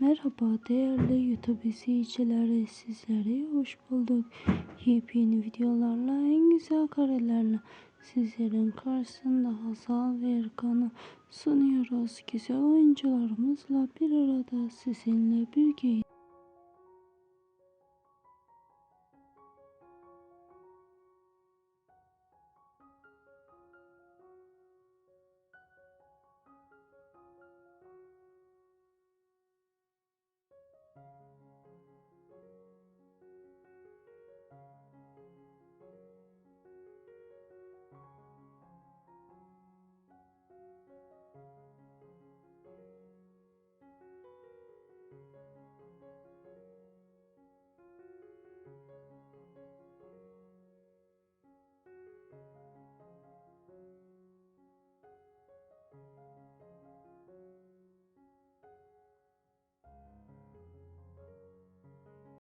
Merhaba değerli YouTube izleyicileri sizlere hoş bulduk. Yepyeni videolarla en güzel karelerle sizlerin karşısında Hazal ve Erkan'ı sunuyoruz. Güzel oyuncularımızla bir arada sizinle birlikte.